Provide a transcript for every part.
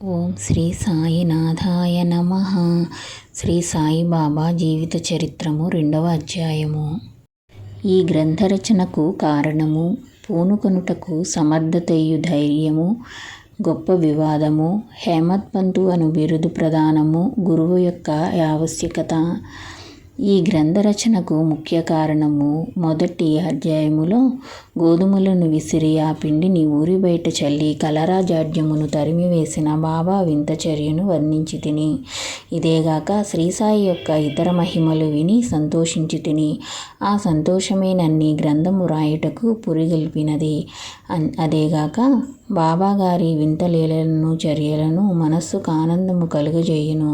ఓం శ్రీ సాయినాథాయ నమ. శ్రీ సాయిబాబా జీవిత చరిత్రము రెండవ అధ్యాయము. ఈ గ్రంథ రచనకు కారణము పూనుకొనుటకు సమర్థతయు ధైర్యము గొప్ప వివాదము హేమత్ పంతు అను బిరుదు ప్రధానము గురువు యొక్క ఆవశ్యకత ఈ గ్రంథ రచనకు ముఖ్య కారణము మొదటి అధ్యాయములో గోధుమలను విసిరి ఆ పిండిని ఊరి బయట చల్లి కలరాజాడ్యమును తరిమివేసిన బాబా వింత చర్యను వర్ణించి తిని ఇదేగాక శ్రీసాయి యొక్క ఇతర మహిమలు విని సంతోషించి తిని ఆ సంతోషమే నన్ని గ్రంథము రాయుటకు పురిగల్పినది. అదేగాక బాబాగారి వింత లీలలను చర్యలను మనస్సుకు ఆనందము కలుగజేయును.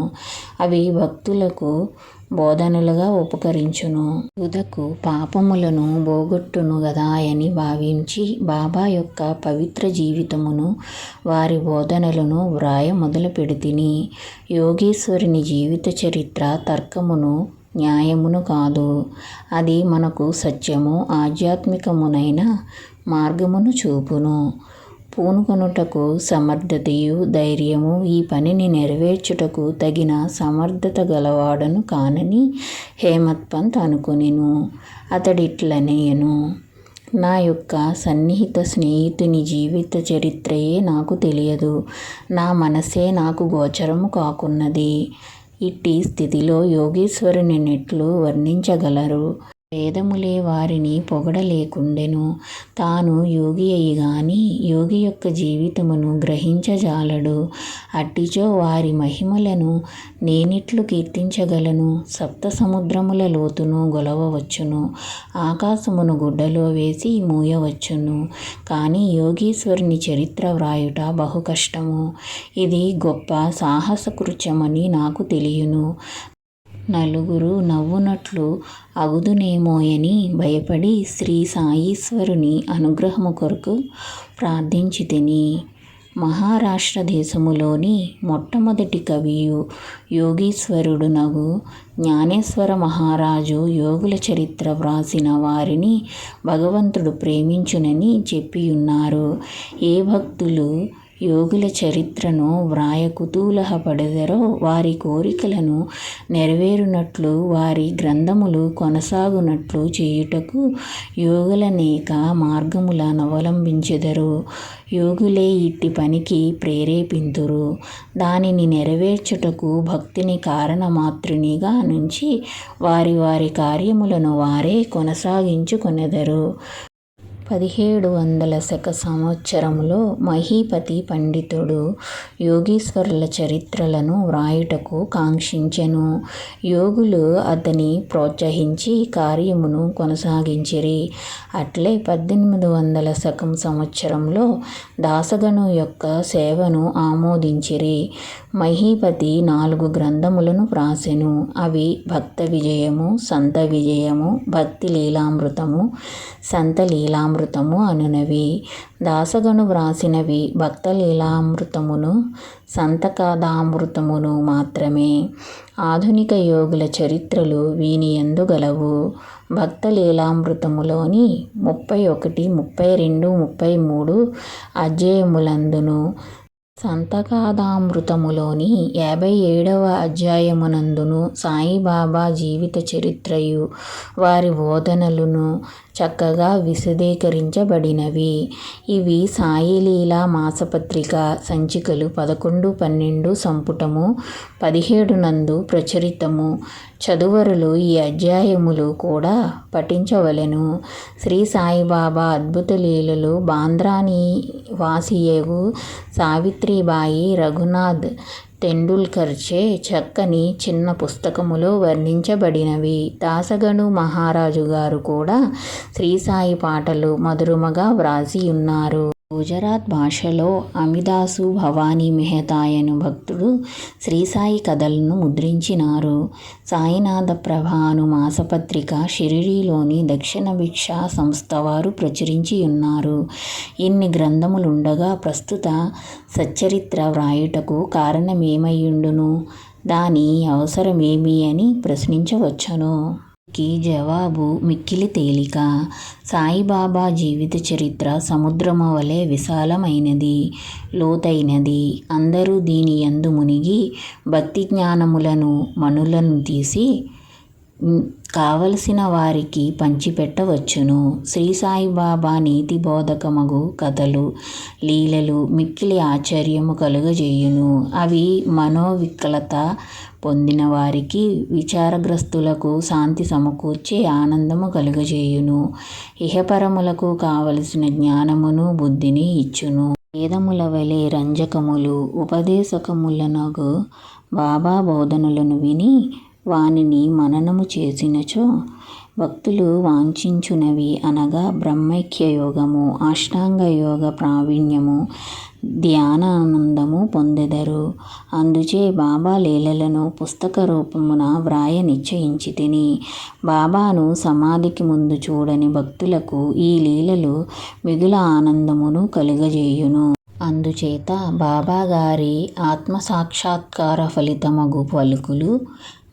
అవి భక్తులకు బోధనలుగా ఉపకరించును. తుదకు పాపములను పోగొట్టును గదాయని భావించి బాబా యొక్క పవిత్ర జీవితమును వారి బోధనలను వ్రాయ మొదలు పెడితిని యోగేశ్వరుని జీవిత చరిత్ర తర్కమును న్యాయమును కాదు. అది మనకు సత్యము ఆధ్యాత్మికమునైన మార్గమును చూపును. పూనుకొనుటకు సమర్థతయు ధైర్యము ఈ పనిని నెరవేర్చుటకు తగిన సమర్థత గలవాడను కానని హేమత్పంత్ అనుకొనెను. అతడిట్లనేయను. నా యొక్క సన్నిహిత స్నేహితుని జీవిత చరిత్రయే నాకు తెలియదు. నా మనసే నాకు గోచరము కాకున్నది. ఇట్టి స్థితిలో యోగేశ్వరుని నెట్లు వర్ణించగలరు. వేదములే వారిని పొగడలేకుండెను. తాను యోగి అయి గాని యోగి యొక్క జీవితమును గ్రహించజాలడు. అట్టిచో వారి మహిమలను నేనిట్లు కీర్తించగలను. సప్త సముద్రముల లోతును గొలవవచ్చును. ఆకాశమును గుడ్డలో వేసి మూయవచ్చును. కానీ యోగీశ్వరుని చరిత్ర వ్రాయుట బహు కష్టము ఇది గొప్ప సాహస కృత్యమని నాకు తెలియను. నలుగురు నవ్వునట్లు అగుదునేమోయని భయపడి శ్రీ సాయీశ్వరుని అనుగ్రహము కొరకు ప్రార్థించి తిని మహారాష్ట్ర దేశములోని మొట్టమొదటి కవియు యోగీశ్వరుడు నగు జ్ఞానేశ్వర మహారాజు యోగుల చరిత్ర వ్రాసిన వారిని భగవంతుడు ప్రేమించునని చెప్పియున్నారు. ఏ భక్తులు యోగుల చరిత్రను వ్రాయ కుతూహలపడెదరో వారి కోరికలను నెరవేరునట్లు వారి గ్రంథములు కొనసాగునట్లు చేయుటకు యోగులనేక మార్గములను అవలంబించెదరు యోగులే ఇట్టి పనికి ప్రేరేపింతురు. దానిని నెరవేర్చుటకు భక్తిని కారణమాత్రునిగా నుంచి వారి వారి కార్యములను వారే కొనసాగించుకొనెదరు. పదిహేడు వందల శక సంవత్సరములో మహీపతి పండితుడు యోగీశ్వరుల చరిత్రలను వ్రాయుటకు కాంక్షించెను. యోగులు అతని ప్రోత్సహించి కార్యమును కొనసాగించిరి. అట్లే పద్దెనిమిది వందల శకం సంవత్సరంలో దాసగను యొక్క సేవను ఆమోదించిరి. మహీపతి నాలుగు గ్రంథములను వ్రాసెను. అవి భక్త విజయము సంత విజయము భక్తి లీలామృతము సంత లీలామృతము లీలామృతము అనునవి. దాసగను వ్రాసినవి భక్త లీలామృతమును సంతకథామృతమును మాత్రమే. ఆధునిక యోగుల చరిత్రలు వీని ఎందుగలవు భక్త లీలామృతములోని ముప్పై ఒకటి ముప్పై రెండు ముప్పై మూడు అధ్యాయములందును. సంతకాదామృతములోని యాభై ఏడవ అధ్యాయమునందును సాయిబాబా జీవిత చరిత్రయు వారి బోధనలను చక్కగా విశదీకరించబడినవి. ఇవి సాయిలీలా మాసపత్రిక సంచికలు పదకొండు పన్నెండు సంపుటము పదిహేడు నందు ప్రచురితము. చదువరులు ఈ అధ్యాయములు కూడా పఠించవలెను. శ్రీ సాయిబాబా అద్భుత లీలలు బాంద్రాని వాసియేగు సావిత్రిబాయి రఘునాథ్ తెండూల్కర్చే చక్కని చిన్న పుస్తకములో వర్ణించబడినవి. దాసగను మహారాజు గారు కూడా శ్రీసాయి పాటలు మధురముగా వ్రాసి ఉన్నారు గుజరాత్ భాషలో అమిదాసు భవానీ మెహతాయను భక్తుడు శ్రీసాయి కథలను ముద్రించినారు. సాయినాథ ప్రభాను మాసపత్రిక షిరిడీలోని దక్షిణ భిక్ష సంస్థ వారు ప్రచురించి ఉన్నారు ఇన్ని గ్రంథములుండగా ప్రస్తుత సచ్చరిత్ర వ్రాయుటకు కారణమేమయ్యుండును? దాని అవసరమేమి అని ప్రశ్నించవచ్చును. కి జవాబు మిక్కిలి తేలిక. సాయిబాబా జీవిత చరిత్ర సముద్రము వలె విశాలమైనది, లోతైనది. అందరూ దీని యందు మునిగి భక్తి జ్ఞానములను మణులను తీసి కావలసిన వారికి పంచిపెట్టవచ్చును. శ్రీ సాయిబాబా నీతి బోధకమగు కథలు, లీలలు మిక్కిలి ఆశ్చర్యము కలుగజేయును. అవి మనోవికలత పొందిన వారికి, విచారగ్రస్తులకు శాంతి సమకూర్చి ఆనందము కలుగజేయును. ఇహపరములకు కావలసిన జ్ఞానమును బుద్ధిని ఇచ్చును. వేదముల వలె రంజకములు, ఉపదేశకములనగు బాబా బోధనలను విని వానిని మననము చేసినచో భక్తులు వాంఛించునవి అనగా బ్రహ్మైక్యయోగము, అష్టాంగయోగ ప్రావీణ్యము, ధ్యానానందము పొందెదరు. అందుచే బాబా లీలలను పుస్తక రూపమున వ్రాయ నిశ్చయించి తిని బాబాను సమాధికి ముందు చూడని భక్తులకు ఈ లీలలు మిగుల ఆనందమును కలుగజేయును. అందుచేత బాబాగారి ఆత్మసాక్షాత్కార ఫలితమగు పలుకులు,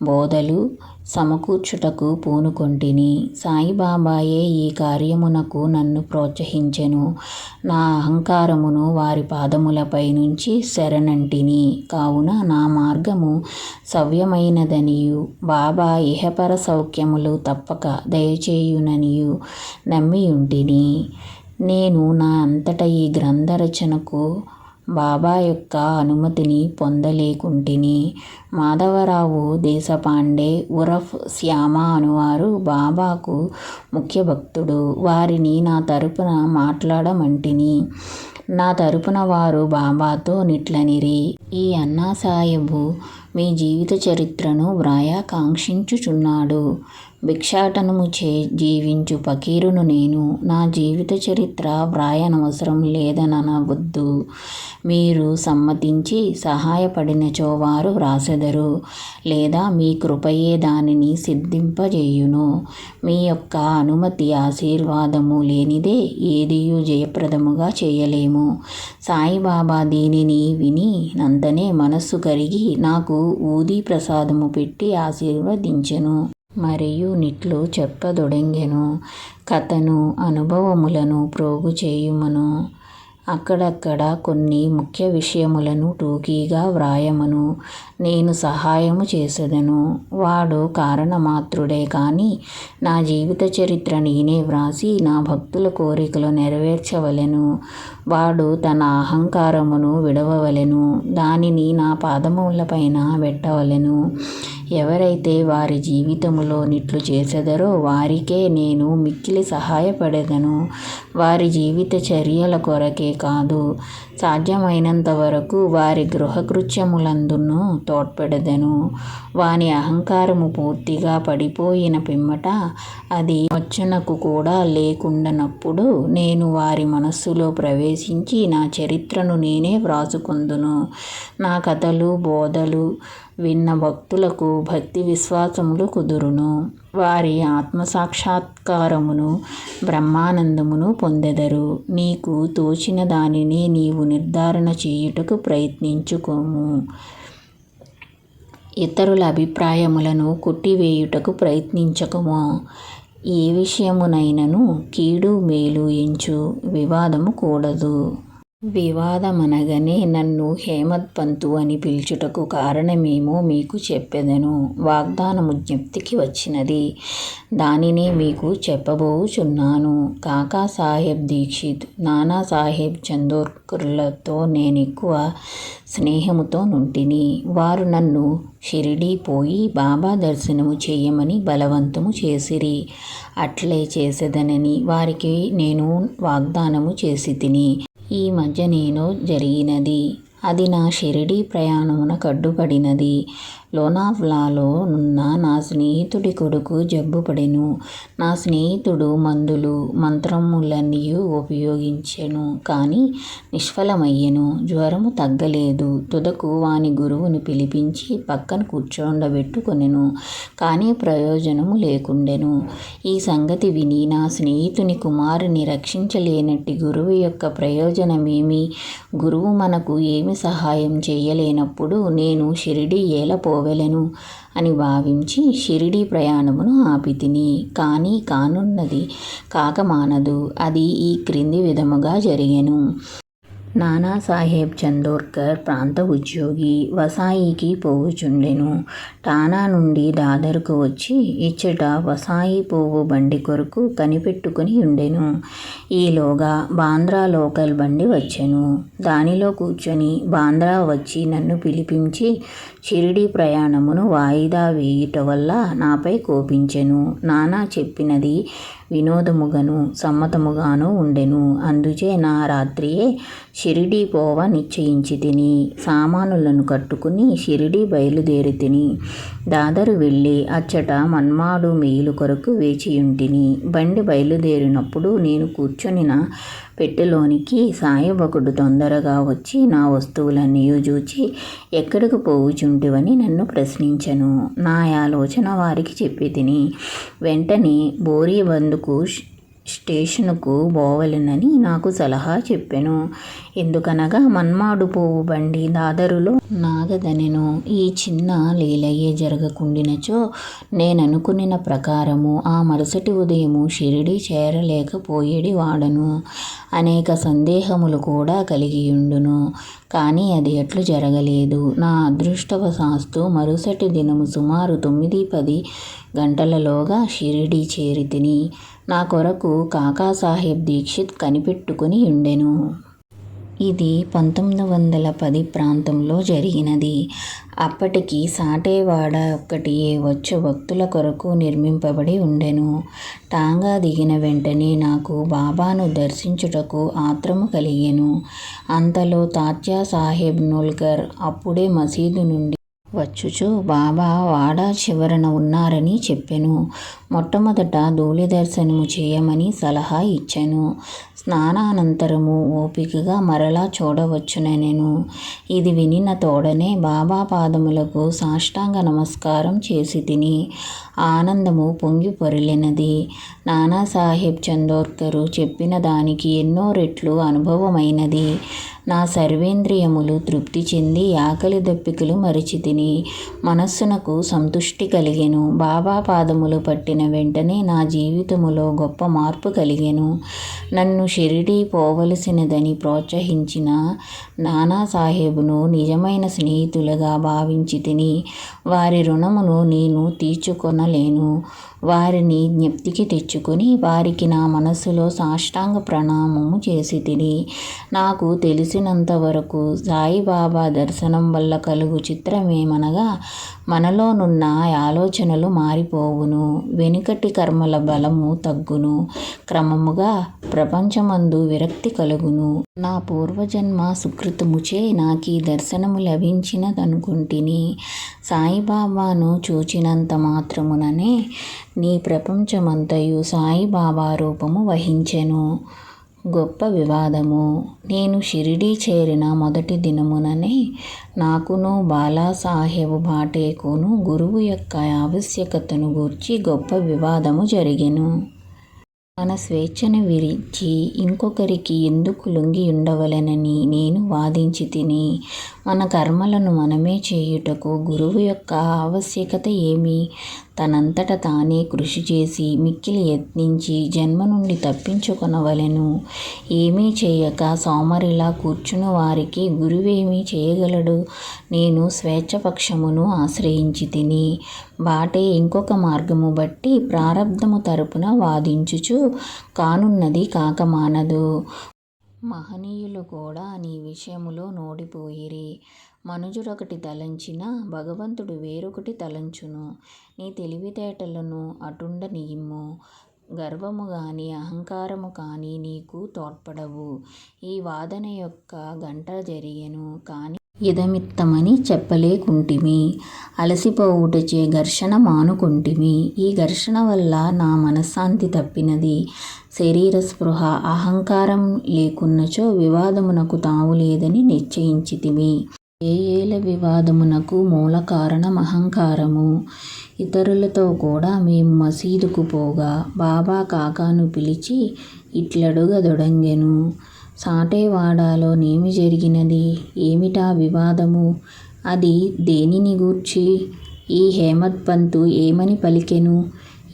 బోధలు సమకూర్చుటకు పూనుకొంటిని. సాయిబాబాయే ఈ కార్యమునకు నన్ను ప్రోత్సహించెను. నా అహంకారమును వారి పాదములపై నుంచి శరణంటిని. కావున నా మార్గము సవ్యమైనదనియు బాబా ఇహపర సౌఖ్యములు తప్పక దయచేయుననియు నమ్మియుంటిని. నేను నా అంతట ఈ గ్రంథ రచనకు బాబా యొక్క అనుమతిని పొందలేకుంటిని. మాధవరావు దేశపాండే ఉరఫ్ శ్యామ అనువారు బాబాకు ముఖ్య భక్తుడు. వారిని నా తరపున మాట్లాడమంటిని. నా తరపున వారు బాబాతో నిట్లనిరి. ఈ అన్నాసాహెబు మీ జీవిత చరిత్రను వ్రాయ కాంక్షించుచున్నాడు. భిక్షాటనము చే జీవించు ఫకీరును నేను. నా జీవిత చరిత్ర వ్రాయనవసరం లేదననవద్దు. మీరు సమ్మతించి సహాయపడినచో వారు వ్రాసెదరు. లేదా మీ కృపయే దానిని సిద్ధింపజేయును. మీ యొక్క అనుమతి ఆశీర్వాదము లేనిదే ఏదియూ జయప్రదముగా చేయలేము. సాయిబాబా దీనిని విని నంతనే మనస్సు కరిగి నాకు ఊదీ ప్రసాదము పెట్టి ఆశీర్వదించెను. మరియు నిట్లు చెప్పదొడంగెను. కథను, అనుభవములను ప్రోగు చేయుమను అక్కడక్కడ కొన్ని ముఖ్య విషయములను టూకీగా వ్రాయమను. నేను సహాయము చేసెదను. వాడు కారణమాత్రుడే కానీ నా జీవిత చరిత్ర నేనే వ్రాసి నా భక్తుల కోరికలు నెరవేర్చవలెను. వాడు తన అహంకారమును విడవవలెను దానిని నా పాదములపైన పెట్టవలెను. ఎవరైతే వారి జీవితములో నిట్లు చేసెదరో వారికే నేను మిక్కిలి సహాయపడేదను వారి జీవిత చర్యల కొరకే కాదు, సాధ్యమైనంత వరకు వారి గృహకృత్యములందును తోడ్పెడదెను వాని అహంకారము పూర్తిగా పడిపోయిన పిమ్మట, అది వచ్చునకు కూడా లేకుండనప్పుడు నేను వారి మనస్సులో ప్రవేశించి నా చరిత్రను నేనే వ్రాసుకొందును. నా కథలు, బోధలు విన్న భక్తులకు భక్తి విశ్వాసములు కుదురును. వారి ఆత్మసాక్షాత్కారమును, బ్రహ్మానందమును పొందెదరు. నీకు తోచిన దానిని నీవు నిర్ధారణ చేయుటకు ప్రయత్నించుకోము ఇతరుల అభిప్రాయములను కొట్టివేయుటకు ప్రయత్నించకుము. ఏ విషయమునైనను కీడు మేలు ఎంచు. వివాదము కూడదు. వివాదమనగానే నన్ను హేమద్పంతు అని పిలుచుటకు కారణమేమో మీకు చెప్పెదను. వాగ్దానము జ్ఞప్తికి వచ్చినది. దానినే మీకు చెప్పబోవుచున్నాను. కాకాసాహెబ్ దీక్షిత్, నానాసాహెబ్ నేను ఎక్కువ స్నేహముతో నుంటిని. వారు నన్ను షిరిడీ పోయి బాబా దర్శనము చేయమని బలవంతము చేసిరి. అట్లే చేసేదనని వారికి నేను వాగ్దానము చేసి తిని ఈ మధ్య నేను జరిగినది. అది నా షిరిడీ ప్రయాణమునకడ్డుపడినది. లోనావ్లాలో నున్న నా స్నేహితుడి కొడుకు జబ్బుపడెను. నా స్నేహితుడు మందులు, మంత్రములన్నీ ఉపయోగించెను కాని నిష్ఫలమయ్యెను. జ్వరము తగ్గలేదు. తుదకు వాని గురువును పిలిపించి పక్కన కూర్చోండబెట్టుకొనెను కానీ ప్రయోజనము లేకుండెను. ఈ సంగతి విని నా స్నేహితుని కుమారుని రక్షించలేనట్టి గురువు యొక్క ప్రయోజనమేమి? గురువు మనకు ఏమి సహాయం చేయలేనప్పుడు నేను షిరిడీ ఏలపో పోవెలను అని భావించి షిరిడీ ప్రయాణమును ఆపితిని కానీ కానున్నది కాకమానదు. అది ఈ క్రింది విధముగా జరిగెను. నానాసాహెబ్ చందోర్కర్ ప్రాంత ఉద్యోగి వసాయికి పోవుచుండెను. టానా నుండి దాదర్కు వచ్చి ఇచ్చట వసాయి పోవు బండి కొరకు కనిపెట్టుకుని ఉండెను. ఈలోగా బాంద్రా లోకల్ బండి వచ్చెను. దానిలో కూర్చొని బాంద్రా వచ్చి నన్ను పిలిపించి షిరిడి ప్రయాణమును వాయిదా వేయుట వల్ల నాపై కోపించెను. నానా చెప్పినది వినోదముగాను సమ్మతముగాను ఉండెను. అందుచే నా రాత్రియే షిరిడీ పోవ నిశ్చయించి తిని సామానులను కట్టుకుని షిరిడీ బయలుదేరి తిని దాదరు వెళ్ళి అచ్చట మన్మాడు మెయిలు కొరకు వేచియుంటిని. బండి బయలుదేరినప్పుడు నేను కూర్చొనిన పెట్టెలోనికి సాయబకుడు తొందరగా వచ్చి నా వస్తువులన్నీ చూచి ఎక్కడికి పోవుచుంటివని నన్ను ప్రశ్నించెను. నా ఆలోచన వారికి చెప్పి తిని వెంటనే బోరీబందుకు స్టేషన్కు పోవలెనని నాకు సలహా చెప్పాను. ఎందుకనగా మన్మాడు పోవు బండి దాదరులో నాగదనెను. ఈ చిన్న లీలయ్యే జరగకుండినచో నేననుకున్న ప్రకారము ఆ మరుసటి ఉదయము షిరిడి చేరలేకపోయేడి వాడను అనేక సందేహములు కూడా కలిగియుండును. కానీ అది ఎట్లు జరగలేదు. నా అదృష్టవశాస్తు మరుసటి దినము సుమారు తొమ్మిది పది గంటలలోగా షిరిడి చేరి తిని నా కొరకు కాకాసాహెబ్ దీక్షిత్ కనిపెట్టుకుని ఉండెను. ఇది పంతొమ్మిది వందల పది ప్రాంతంలో జరిగినది. అప్పటికి సాటేవాడ ఒక్కటి వచ్చే భక్తుల కొరకు నిర్మింపబడి ఉండెను. టాంగా దిగిన వెంటనే నాకు బాబాను దర్శించుటకు ఆత్రము కలిగెను. అంతలో తాత్యా సాహెబ్ నోల్కర్ అప్పుడే మసీదు నుండి వచ్చుచు బాబా వాడ చివరన ఉన్నారని చెప్పెను. మొట్టమొదట ధూళి దర్శనము చేయమని సలహా ఇచ్చాను. స్నానానంతరము ఓపికగా మరలా చూడవచ్చునెను ఇది వినిన తోడనే బాబా పాదములకు సాష్టాంగ నమస్కారం చేసి తిని ఆనందము పొంగి పొరిలినది. నానాసాహెబ్ చందోర్కరు చెప్పిన దానికి ఎన్నో రెట్లు అనుభవమైనది. నా సర్వేంద్రియములు తృప్తి చెంది ఆకలి దప్పికలు మరిచి తిని మనస్సునకు సంతుష్టి కలిగెను. బాబా పాదములు పట్టిన వెంటనే నా జీవితములో గొప్ప మార్పు కలిగెను. నన్ను షిరిడీ పోవలసినదని ప్రోత్సహించిన నానాసాహెబును నిజమైన స్నేహితులుగా భావించి తిని వారి రుణమును నేను తీర్చుకొనలేను. వారిని జ్ఞప్తికి తెచ్చుకొని వారికి నా మనస్సులో సాష్టాంగ ప్రణామము చేసి తిని నాకు తెలిసినంతవరకు సాయిబాబా దర్శనం వల్ల కలుగు చిత్రమేమనగా మనలోనున్న ఆలోచనలు మారిపోవును వెనుకటి కర్మల బలము తగ్గును క్రమముగా ప్రపంచమందు విరక్తి కలుగును. నా పూర్వజన్మ సుకృతముచే నాకీ దర్శనము లభించినదనుకుంటిని సాయిబాబాను చూచినంత మాత్రముననే నీ ప్రపంచమంతయు సాయిబాబా రూపము వహించెను. గొప్ప వివాదము. నేను షిరిడీ చేరిన మొదటి దినముననే నాకును బాలాసాహెబ్ భాటేకును గురువు యొక్క ఆవశ్యకతను గూర్చి గొప్ప వివాదము జరిగెను. మన స్వేచ్ఛను విరిచి ఇంకొకరికి ఎందుకు లొంగి ఉండవలెనని నేను వాదించి తిని మన కర్మలను మనమే చేయుటకు గురువు యొక్క ఆవశ్యకత ఏమి? తనంతట తానే కృషి చేసి మిక్కిలి యత్నించి జన్మ నుండి తప్పించుకొనవలెను. ఏమీ చేయక సోమరిలా కూర్చుని వారికి గురువేమీ చేయగలడు? నేను స్వేచ్ఛపక్షమును ఆశ్రయించి తిని బాటే ఇంకొక మార్గము బట్టి ప్రారబ్ధము తరపున వాదించుచు కానున్నది కాకమానదు మహనీయులు కూడా నీ విషయములో నోడిపోయిరి. మనుజుడొకటి తలంచిన భగవంతుడు వేరొకటి తలంచును. నీ తెలివితేటలను అటుండనియ్యుము. గర్వము గాని అహంకారము కానీ నీకు తోడ్పడవు. ఈ వాదన యొక్క గంట జరిగెను. కానీ ఇదమిత్తమని చెప్పలేకుంటిమి. అలసిపోవుటచే ఘర్షణ మానుకుంటిమి. ఈ ఘర్షణ వల్ల నా మనశ్శాంతి తప్పినది. శరీర స్పృహ అహంకారం లేకున్నచో వివాదమునకు తావు లేదని నిశ్చయించితిమి. ఏ ఏల వివాదమునకు మూల కారణం అహంకారము ఇతరులతో కూడా మేము మసీదుకు పోగా బాబా కాకాను పిలిచి ఇట్లడుగదొడంగెను సాటేవాడాలో నేమి జరిగినది ఏమిటా వివాదము అది దేనిని గూర్చి? ఈ హేమద్పంతు ఏమని పలికెను?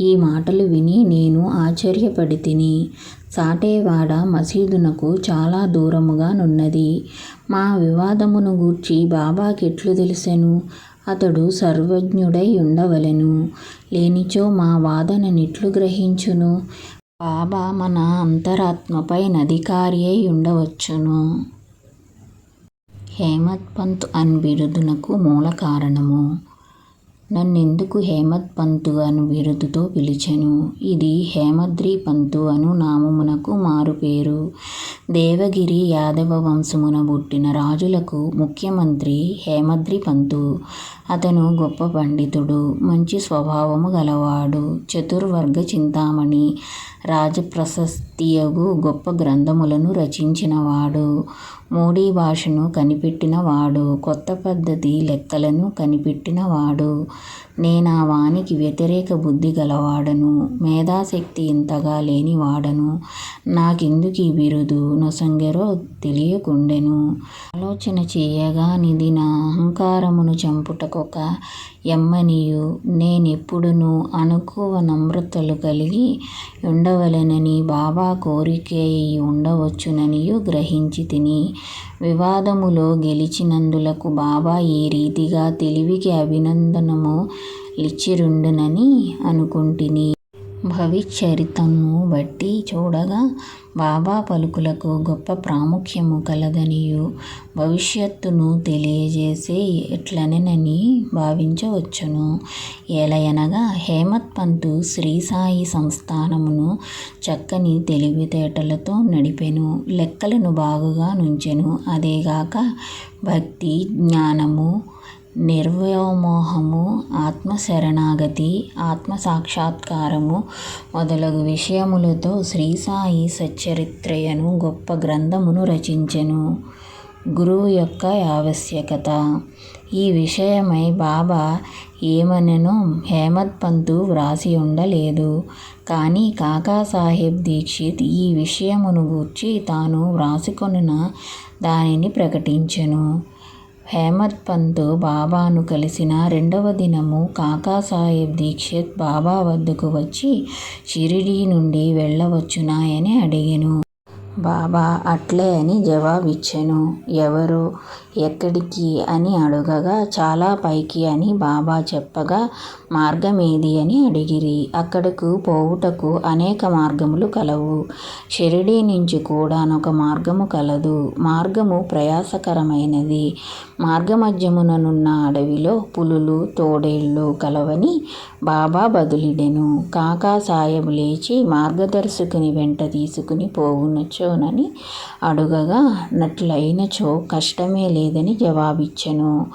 ఈ మాటలు విని నేను ఆశ్చర్యపడితిని. సాటేవాడ మసీదునకు చాలా దూరముగా నున్నది. మా వివాదమును గూర్చి బాబాకెట్లు తెలిసెను? అతడు సర్వజ్ఞుడై యుండవలెను. లేనిచో మా వాదననిట్లు గ్రహించును? బాబా మన అంతరాత్మపై నధికారియై యుండవచ్చును. హేమద్పంతు అన్ బిరుదునకు మూల నన్నెందుకు హేమత్ పంతు అను బిరుదుతో పిలిచెను? ఇది హేమద్రి పంతు అను నామమునకు మారుపేరు. దేవగిరి యాదవ వంశమున పుట్టిన రాజులకు ముఖ్యమంత్రి హేమద్రి పంతు. అతను గొప్ప పండితుడు. మంచి స్వభావము గలవాడు. చతుర్వర్గ చింతామణి, రాజప్రశస్తియగు గొప్ప గ్రంథములను రచించినవాడు. మోడీ భాషను కనిపెట్టినవాడు. కొత్త పద్ధతి లెక్కలను కనిపెట్టినవాడు. నేనా వానికి వ్యతిరేక బుద్ధి గలవాడను. మేధాశక్తి ఇంతగా లేనివాడను. నాకెందుకీ బిరుదు నొసంగెరో తెలియకుండెను. ఆలోచన చేయగా నిది నా అహంకారమును చంపుటకొక ఎమ్మనియు నేనెప్పుడునూ అనుకూవ నమ్రతలు కలిగి ఉండవలెనని బాబా కోరికేయి ఉండవచ్చుననియు గ్రహించి గ్రహించితిని. వివాదములో గెలిచినందులకు బాబా ఈ రీతిగా తెలివికి అభినందనము లిచ్చిరుండునని అనుకొంటిని. భవిష్యరితము బట్టి చూడగా బాబా పలుకులకు గొప్ప ప్రాముఖ్యము కలదనియు భవిష్యత్తును తెలియజేసే ఎట్లనెనని భావించవచ్చును. ఏలయనగా శ్రీ శ్రీసాయి సంస్థానమును చక్కని తెలివితేటలతో నడిపెను. లెక్కలను బాగుగా నుంచెను. అదేగాక భక్తి, జ్ఞానము, నిర్వ్యామోహము, ఆత్మశరణాగతి, ఆత్మసాక్షాత్కారము మొదలగు విషయములతో శ్రీసాయి సచ్చరిత్రయను గొప్ప గ్రంథమును రచించెను. గురువు యొక్క ఆవశ్యకత. ఈ విషయమై బాబా ఏమనెనో హేమద్ పంతు వ్రాసి ఉండలేదు కానీ కాకాసాహెబ్ దీక్షిత్ ఈ విషయమును గూర్చి తాను వ్రాసికొనిన దానిని ప్రకటించెను. హేమద్పంతు బాబాను కలిసిన రెండవ దినము కాకాసాహెబ్ దీక్షిత్ బాబా వద్దకు వచ్చి షిరిడీ నుండి వెళ్ళవచ్చునాయని అడిగెను. బాబా అట్లే అని జవాబిచ్చెను. ఎవరు ఎక్కడికి? అని అడుగగా చాలా పైకి అని బాబా చెప్పగా మార్గమేది? అని అడిగిరి. అక్కడకు పోవుటకు అనేక మార్గములు కలవు. షిరిడీ నుంచి కూడా నొక మార్గము కలదు. మార్గము ప్రయాసకరమైనది. మార్గమధ్యముననున్న అడవిలో పులులు, తోడేళ్ళు కలవని బాబా బదులిడెను. కాకాసాహెబ్ లేచి మార్గదర్శకుని వెంట తీసుకుని పోవునచోనని అడుగగా నట్లయినచో కష్టమే లేదు లేదని జవాబిచ్చెను.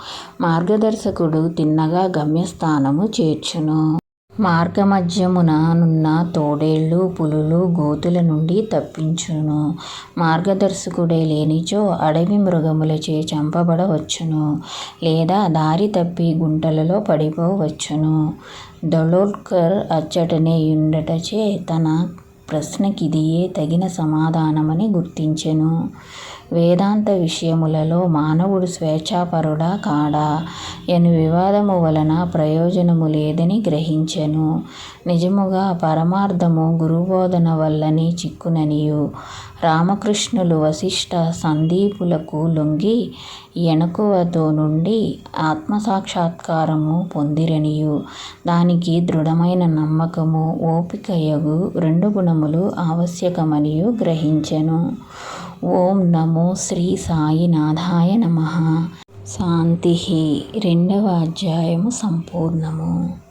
మార్గదర్శకుడు తిన్నగా గమ్యస్థానము చేర్చును. మార్గమధ్యమున నున్న తోడేళ్ళు, పులులు గోతుల నుండి తప్పించును. మార్గదర్శకుడే లేనిచో అడవి మృగములచే చంపబడవచ్చును. లేదా దారి తప్పి గుంటలలో పడిపోవచ్చును. దలోర్కర్ అచ్చటనే ఉండటచే తన ప్రశ్నకిదియే తగిన సమాధానమని గుర్తించెను. వేదాంత విషయములలో మానవుడు స్వేచ్ఛాపరుడా కాడా? యను వివాదము వలన ప్రయోజనము లేదని గ్రహించెను. నిజముగా పరమార్థము గురుబోధన వల్లనే చిక్కుననియు రామకృష్ణులు వశిష్ఠ సందీపులకు లొంగి ఎణకువతో నుండి ఆత్మసాక్షాత్కారము పొందిరనియు దానికి దృఢమైన నమ్మకము, ఓపికయగు రెండు గుణములు ఆవశ్యకమనియు గ్రహించెను. ఓం నమో శ్రీ సాయినాథాయ నమః. శాంతి రెండవ అధ్యాయము సంపూర్ణము.